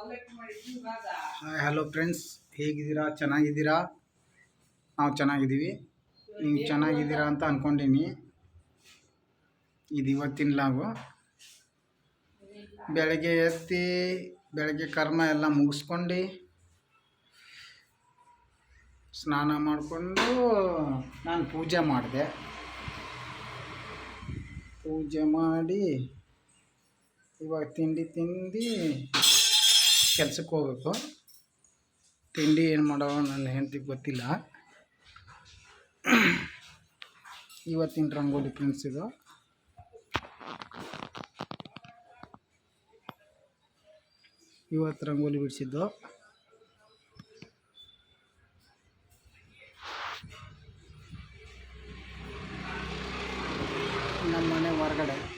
Hi hello friends ಹೇಗಿದ್ದೀರಾ? ಚೆನ್ನಾಗಿದ್ದೀರಾ? ನಾವು ಚೆನ್ನಾಗಿದ್ದೀವಿ. ನೀವು ಚೆನ್ನಾಗಿದ್ದೀರಾ ಅಂತ ಅಂದ್ಕೊಂಡೀನಿ ಇದು ಇವತ್ತಿನ ಲಾಗು ಬೆಳಗ್ಗೆ ಎತ್ತಿ, ಬೆಳಗ್ಗೆ ಕರ್ಮ ಎಲ್ಲ ಮುಗಿಸ್ಕೊಂಡು ಸ್ನಾನ ಮಾಡಿಕೊಂಡು ನಾನು ಪೂಜೆ ಮಾಡಿದೆ. ಪೂಜೆ ಮಾಡಿ ಇವಾಗ ತಿಂಡಿ ತಿಂದು ಕೆಲ್ಸಕ್ಕೆ ಹೋಗ್ಬೇಕು ತಿಂಡಿ ಏನು ಮಾಡೋ ನನ್ನ ಹೆಂಡತಿ ಗೊತ್ತಿಲ್ಲ. ಇವತ್ತಿನ ರಂಗೋಲಿ ಫ್ರೆಂಡ್ಸ್ ಇದು. ಇವತ್ತು ರಂಗೋಲಿ ಬಿಡಿಸಿದ್ದು. ನಮ್ಮ ಮನೆ ಹೊರಗಡೆ.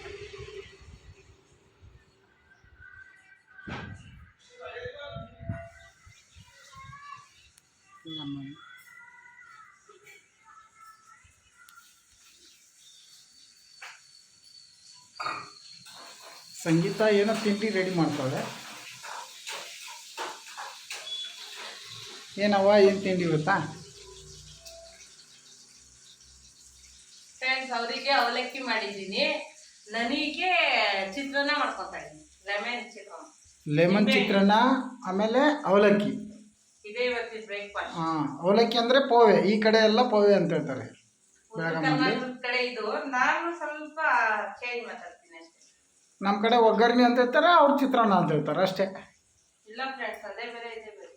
ಸಂಗೀತ ಏನೋ ತಿಂಡಿ ರೆಡಿ ಮಾಡ್ತಾಳೆ. ಏನವ್ವ ಏನು ತಿಂಡಿ ಗೊತ್ತಾ? ಫ್ರೆಂಡ್ಸ್ ಅವರಿಗೆ ಅವಲಕ್ಕಿ ಮಾಡಿದ್ದೀನಿ. ನನಗೆ ಚಿತ್ರಾನ್ನ ಮಾಡ್ಕೊತಾ ಇದ್ದೀನಿ. ಲೆಮನ್ ಚಿತ್ರಾನ್ನ. ಲೆಮನ್ ಚಿತ್ರಾನ್ನ ಆಮೇಲೆ ಅವಲಕ್ಕಿ. ಇದೇ ಇವತ್ತಿನ ಬ್ರೇಕ್ಫಾಸ್ಟ್ ಹಾಂ ಅವಲಕ್ಕಿ ಅಂದರೆ ಪೋವೆ ಈ ಕಡೆ ಎಲ್ಲ ಪೋವೆ ಅಂತ ಹೇಳ್ತಾರೆ. ಬೆಳಗಾಮಲ್ಲಿ ಕರ್ನಾಟಕದ ಕಡೆ ಇದು. ನಾನು ಸ್ವಲ್ಪ ಚೇಂಜ್ ಮಾತಾಡ್ತೀನಿ ಅಷ್ಟೇ. ನಮ್ಮ ಕಡೆ ಒಗ್ಗರಣೆ ಅಂತ ಹೇಳ್ತಾರೆ ಅವ್ರ ಚಿತ್ರಾನ್ನ ಅಂತ ಹೇಳ್ತಾರೆ ಅಷ್ಟೇ. ಇಲ್ಲ ಫ್ರೆಂಡ್ಸ್ ಅದೇ ಬೇರೆ ಇದೆ ಬೇರೆ.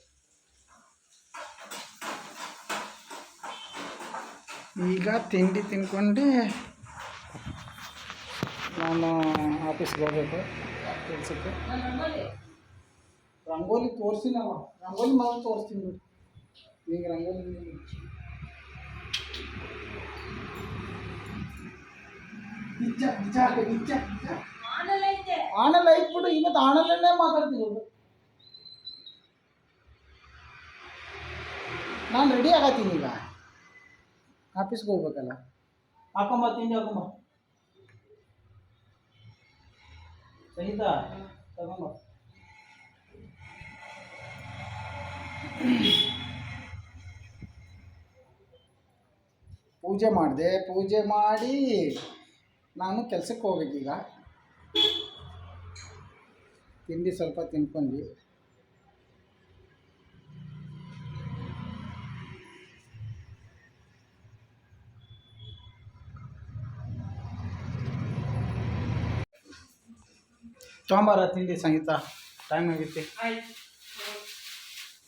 ಈಗ ತಿಂಡಿ ತಿನ್ಕೊಂಡು. ನಾನು ಆಫೀಸ್ಗೆ ಹೋಗ್ಬೇಕು ಕೆಲಸಕ್ಕೆ. ರಂಗೋಲಿ ತೋರಿಸಿನವ. ನಾವು ರಂಗೋಲಿ ಮಾತ್ರ ತೋರಿಸ್ತೀನಿ ನೋಡಿ ಈಗ ರಂಗೋಲಿ ಆನಲ್ಲ ಇಟ್ಬಿಟ್ಟು ಇವತ್ತು ಆನಲ್ಲೇ ಮಾತಾಡ್ತಿರೋದು ನಾನು ರೆಡಿ ಆಗತ್ತೀನಿ ಈಗ. ಆಫೀಸ್ಗೆ ಹೋಗ್ಬೇಕಲ್ಲ. ಹಾಕೊಂಬ ತಿಂಡಿ ಹಾಕೊಂಬ. ಸಹಿತ ತಗೊಂಬ. ಪೂಜೆ ಮಾಡಿದೆ. ಪೂಜೆ ಮಾಡಿ ನಾನು ಕೆಲಸಕ್ಕೆ ಹೋಗ್ಬೇಕೀಗ ತಿಂಡಿ ಸ್ವಲ್ಪ ತಿನ್ಕೊಂಡ್ವಿ. ತೊಂಬಾರ ತಿಂಡಿ ಸಂಗೀತ ಟೈಮ್ ಆಗೈತಿ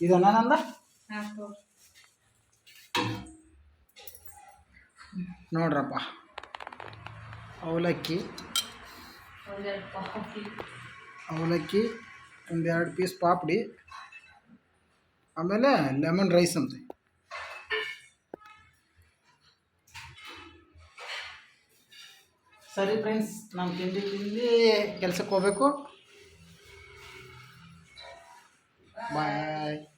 ಆಯ್ತು ಇದು ನಾನಂದ ಹಾಕು. ನೋಡ್ರಪ್ಪ ಅವಲಕ್ಕಿ ಒಂದೆರಡು ಕಾಫಿ ಅವಲಕ್ಕಿ ಒಂದೆರಡು ಪೀಸ್ ಪಾಪಡಿ ಆಮೇಲೆ ಲೆಮನ್ ರೈಸ್ ಅಂತೆ ಸರಿ ಫ್ರೆಂಡ್ಸ್ ನಾನು ತಿಂಡಿ ತಿಂದು ಕೆಲ್ಸಕ್ಕೆ ಹೋಗ್ಬೇಕು? 买。